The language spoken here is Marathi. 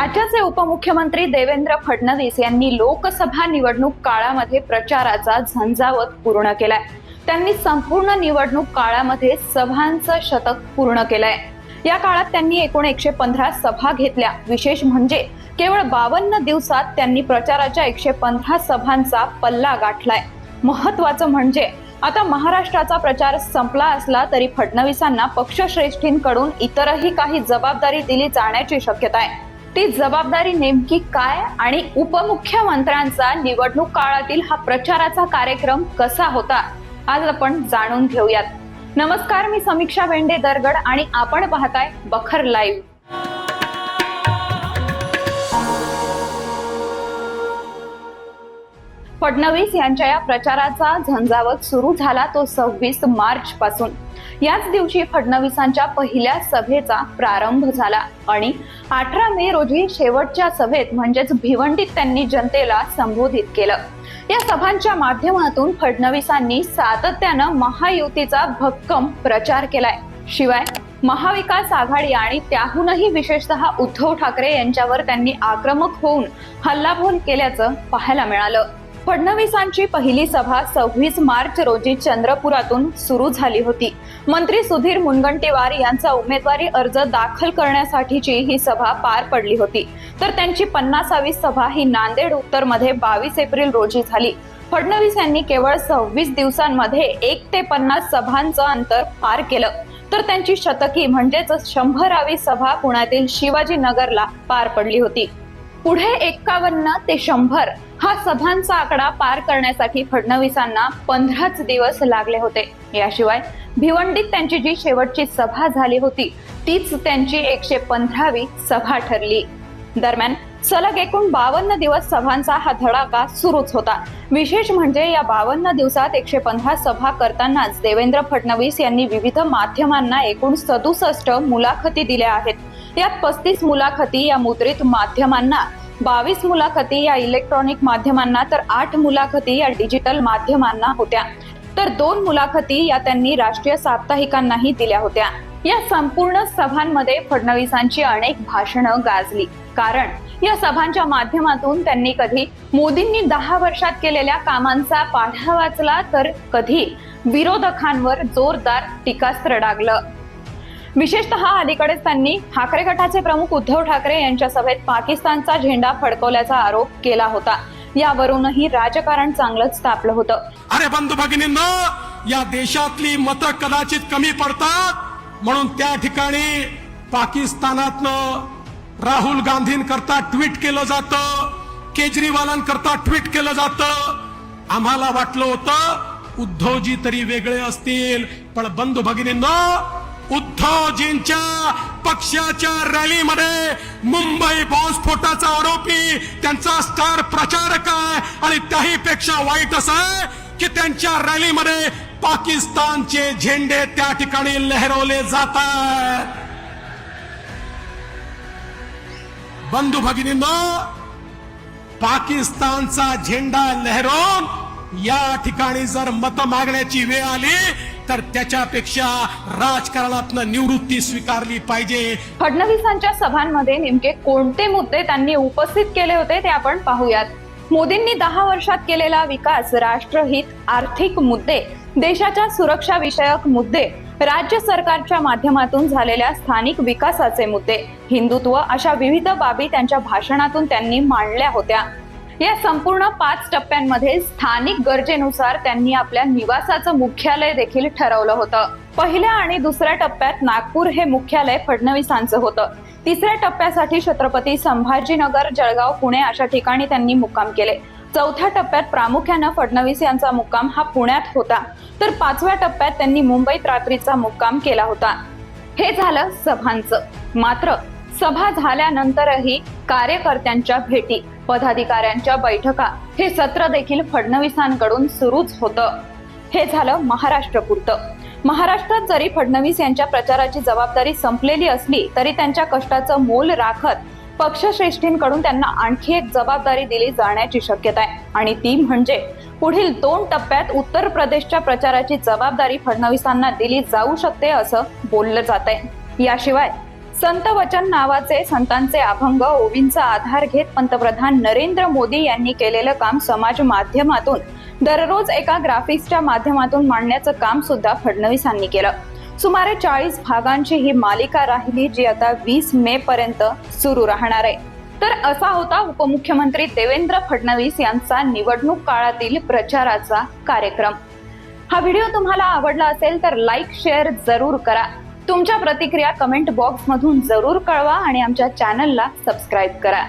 राज्याचे उपमुख्यमंत्री देवेंद्र फडणवीस यांनी लोकसभा निवडणूक काळामध्ये प्रचाराचा झंझावत पूर्ण केलाय. त्यांनी संपूर्ण निवडणूक काळामध्ये सभांचं शतक पूर्ण केलंय. या काळात त्यांनी एकूण एकशे पंधरा सभा घेतल्या. विशेष म्हणजे केवळ बावन्न दिवसात त्यांनी प्रचाराच्या एकशे पंधरा सभांचा पल्ला गाठलाय. महत्वाचं म्हणजे आता महाराष्ट्राचा प्रचार संपला असला तरी फडणवीसांना पक्षश्रेष्ठींकडून इतरही काही जबाबदारी दिली जाण्याची शक्यता आहे. ती जबाबदारी नेमकी काय आणि उपमुख्यमंत्र्यांचा निवडणूक काळातील हा प्रचाराचा कार्यक्रम कसा होता आज आपण जाणून घेऊयात. नमस्कार मी समीक्षा वेंडे दरगड आणि आपण पाहताय बखर लाईव्ह. फडणवीस यांच्या या प्रचाराचा झंझावत सुरू झाला तो सव्वीस मार्च पासून. याच दिवशी फडणवीसांच्या पहिल्या सभेचा प्रारंभ झाला आणि अठरा मे रोजी शेवटच्या सभेत म्हणजेच भिवंडीत त्यांनी जनतेला संबोधित केलं. या सभांच्या माध्यमातून फडणवीसांनी सातत्यानं महायुतीचा भक्कम प्रचार केलाय. शिवाय महाविकास आघाडी आणि त्याहूनही विशेषतः उद्धव ठाकरे यांच्यावर त्यांनी आक्रमक होऊन हल्लाबोल केल्याचं पाहायला मिळालं. फडणवीसांची पहिली सभा सव्वीस मार्च रोजी चंद्रपुरातून सुरू झाली होती. मंत्री सुधीर मुनगंटीवार यांचा उमेदवारी अर्ज दाखल करण्यासाठीची ही सभा पार पडली होती. तर त्यांची पन्नासावी सभा ही नांदेड उत्तरमध्ये बावीस एप्रिल रोजी झाली. फडणवीस यांनी केवळ सव्वीस दिवसांमध्ये एक ते पन्नास सभांचं अंतर पार केलं. तर त्यांची शतकी म्हणजेच शंभरावी सभा पुण्यातील शिवाजीनगरला पार पडली होती. पुढे एक्कावन्न ते शंभर हा सभांचा आकडा पार करण्यासाठी फडणवीसांना पंधराच दिवस लागले होते. याशिवाय भिवंडीत त्यांची जी शेवटची सभा झाली होती तीच त्यांची एकशे पंधरावी सभा ठरली. दरम्यान सलग एकूण बावन्न दिवस सभांचा हा धडाका सुरूच होता. विशेष म्हणजे या बावन्न दिवसात एकशे पंधरा सभा करतानाच देवेंद्र फडणवीस यांनी विविध माध्यमांना एकूण सदुसष्ट मुलाखती दिल्या आहेत. यात पस्तीस मुलाखती या मुद्रित माध्यमांना बावीस मुलाखती या इलेक्ट्रॉनिक माध्यमांना तर आठ मुलाखती या डिजिटल माध्यमांना होत्या. तर दोन मुलाखती या त्यांनी राष्ट्रीय साप्ताहिकांनाही दिल्या होत्या. या संपूर्ण सभांमध्ये फडणवीसांची अनेक भाषणं गाजली. कारण या सभांच्या माध्यमातून त्यांनी कधी मोदींनी दहा वर्षात केलेल्या कामांचा पाढा वाचला तर कधी विरोधकांवर जोरदार टीकास्त्र डागलं. विशेषतः अलीकडेच त्यांनी ठाकरे गटाचे प्रमुख उद्धव ठाकरे यांच्या सभेत पाकिस्तानचा झेंडा फडकवल्याचा आरोप केला होता. यावरूनही राजकारण चांगलंच तापलं होतं. अरे बंधू भगिनींनो या देशातली मतं कदाचित कमी पडतात. म्हणून त्या ठिकाणी पाकिस्तानातनं राहुल गांधींकरता ट्विट केलं जातं. केजरीवालांकरता ट्विट केलं जातं. आम्हाला वाटलं होतं उद्धवजी तरी वेगळे असतील. पण बंधू भगिनींना उद्धवजींच्या पक्षाच्या रॅलीमध्ये मुंबई बॉम्बस्फोटाचा आरोपी त्यांचा स्टार प्रचारक आहे आणि त्याही पेक्षा वाईट असं आहे की त्यांच्या रॅलीमध्ये पाकिस्तानचे झेंडे त्या ठिकाणी लहरवले जातात बंधू भगिनींनो पाकिस्तानचा झेंडा लहरवून या ठिकाणी जर मत मागण्याची वेळ आली तर त्याच्यापेक्षा राजकारणातनं निवृत्ती स्वीकारली पाहिजे. फडणवीसांच्या सभांमध्ये नेमके कोणते मुद्दे त्यांनी उपस्थित केले होते ते आपण पाहूयात. मोदींनी दहा वर्षात केलेला विकास राष्ट्रहित आर्थिक मुद्दे देशाच्या सुरक्षा विषयक मुद्दे राज्य सरकारच्या माध्यमातून झालेल्या स्थानिक विकासाचे मुद्दे हिंदुत्व अशा विविध बाबी त्यांच्या भाषणातून त्यांनी मांडल्या होत्या. या संपूर्ण पाच टप्प्यांमध्ये स्थानिक गरजेनुसार त्यांनी आपल्या निवासाचं मुख्यालय देखील ठरवलं होतं. पहिल्या आणि दुसऱ्या टप्प्यात नागपूर हे मुख्यालय फडणवीसांचं होतं. तिसऱ्या टप्प्यासाठी छत्रपती संभाजीनगर जळगाव पुणे अशा ठिकाणी त्यांनी मुक्काम केले. चौथ्या टप्प्यात प्रामुख्यानं फडणवीस यांचा मुक्काम हा पुण्यात होता. तर पाचव्या टप्प्यात त्यांनी मुंबईत रात्रीचा मुक्काम केला होता. हे झालं सभांचं. मात्र सभा झाल्यानंतरही कार्यकर्त्यांच्या भेटी पदाधिकाऱ्यांच्या बैठका हे सत्र देखील फडणवीसांकडून सुरूच होतं. हे झालं महाराष्ट्रपुरतं. महाराष्ट्रात जरी फडणवीस यांच्या प्रचाराची जबाबदारी संपलेली असली तरी त्यांच्या कष्टाचं मोल राखत पक्षश्रेष्ठींकडून त्यांना आणखी एक जबाबदारी दिली जाण्याची शक्यता आहे. आणि ती म्हणजे पुढील दोन टप्प्यात उत्तर प्रदेशच्या प्रचाराची जबाबदारी फडणवीसांना दिली जाऊ शकते असं बोललं जात आहे याशिवाय संत वचन नावाचे संतांचे अभंग ओवींचा आधार घेत पंतप्रधान नरेंद्र मोदी यांनी केलेलं काम समाज माध्यमातून दररोज एका ग्राफिक्सच्या माध्यमातून मांडण्याचं काम सुद्धा फडणवीसांनी केलं. सुमारे चाळीस भागांची ही मालिका राहिली जी आता वीस मे पर्यंत सुरू राहणार आहे. तर असा होता उपमुख्यमंत्री देवेंद्र फडणवीस यांचा निवडणूक काळातील प्रचाराचा कार्यक्रम. हा व्हिडिओ तुम्हाला आवडला असेल तर लाईक शेअर जरूर करा. तुमच्या प्रतिक्रिया कमेंट बॉक्स मधून जरूर कळवा आणि आमच्या चॅनलला सबस्क्राईब करा.